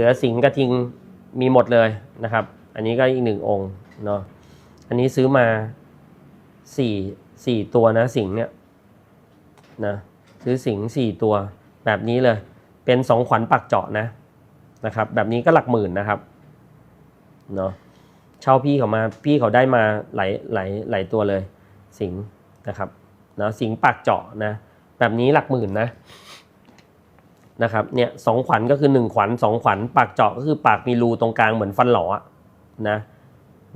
สือสิงห์กระทิงมีหมดเลยนะครับ อันนี้ก็อีกหนึ่งองค์เนาะอันนี้ซื้อมาสี่สี่ตัวนะสิงห์เนี่ยนะซื้อสิงห์สี่ตัวแบบนี้เลย เป็นสองขวัญปักเจาะนะนะครับ แบบนี้ก็หลักหมื่นนะครับเนาะเช่าพี่เขามาพี่เขาได้มาหลายหลายหลายตัวเลย สิงห์นะครับเนาะสิงห์ปักเจาะนะ แบบนี้หลักหมื่นนะ นะครับเนี่ยสองขวัญก็คือหนึ่งขวัญสองขวัญปากเจาะก็คือปากมีรูตรงกลางเหมือนฟันหล่ออะนะ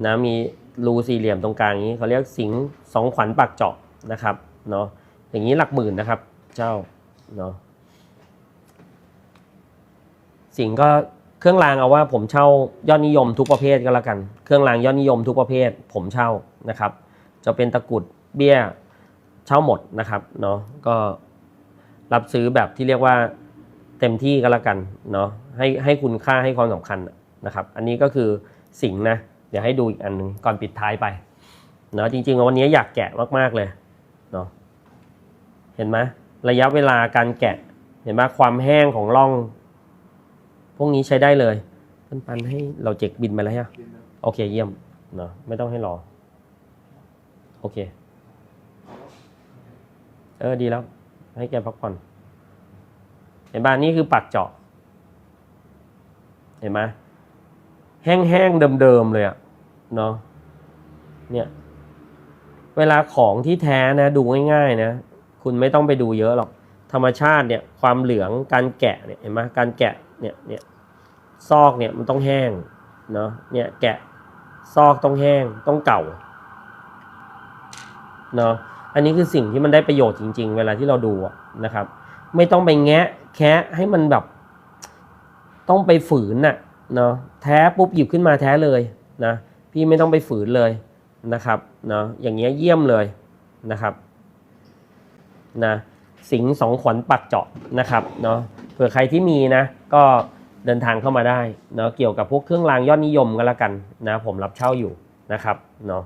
นะมีรูสี่เหลี่ยมตรงกลางนี้เขาเรียกสิงสองขวัญปากเจาะนะครับเนาะอย่างนี้หลักหมื่นนะครับ เจ้าเนาะสิงก็เครื่องรางเอาว่าผมเช่ายอดนิยมทุกประเภทก็แล้วกัน เครื่องรางยอดนิยมทุกประเภท ผมเช่านะครับ จะเป็นตะกุดเบี้ยเช่าหมดนะครับเนาะก็รับซื้อแบบที่เรียกว่า เต็มที่ก็แล้วกันเนาะให้ให้คุณค่าให้ความสำคัญนะครับ อันนี้ก็คือสิ่งนะเดี๋ยวให้ดูอีกอันหนึงก่อนปิดท้ายไปเนาะจริงๆวันนี้อยากแกะมากๆเลยเนาะเห็นไหมระยะเวลาการแกะ เห็นไหมความแห้งของร่อง พวกนี้ใช้ได้เลยปันปันให้เราเจ็กบินไปแล้วฮะโอเคเยี่ยมเนาะไม่ต้องให้รอ โอเค เออดีแล้ว ให้แกพักผ่อน เห็นบ้านนี่คือปักเจาะ เห็นไหมแห้งๆเดิมๆเลยอะเนาะเนี่ย เวลาของที่แท้นะ ดูง่ายๆนะ คุณไม่ต้องไปดูเยอะหรอก ธรรมชาติเนี่ย ความเหลืองการแกะเนี่ยเห็นไหมการแกะเนี่ยเนี่ยซอกเนี่ยมันต้องแห้งเนาะเนี่ยแกะซอกต้องแห้งต้องเก่าเนาะอันนี้คือสิ่งที่มันได้ประโยชน์จริง ๆ เวลาที่เราดูนะครับ ไม่ต้องไปแงะ แคะให้มันแบบ ต้องไปฝืนน่ะเนาะแท้ปุ๊บหยิบขึ้นมาแท้เลยนะพี่ไม่ต้องไปฝืนเลยนะครับเนาะอย่างเงี้ยเยี่ยมเลยนะครับนะสิงสองขวัญปักเจาะนะครับเนาะเผื่อใครที่มีนะ ก็เดินทางเข้ามาได้เนาะเกี่ยวกับพวกเครื่องรางยอดนิยมก็แล้วกันนะผมรับเช่าอยู่นะครับเนาะ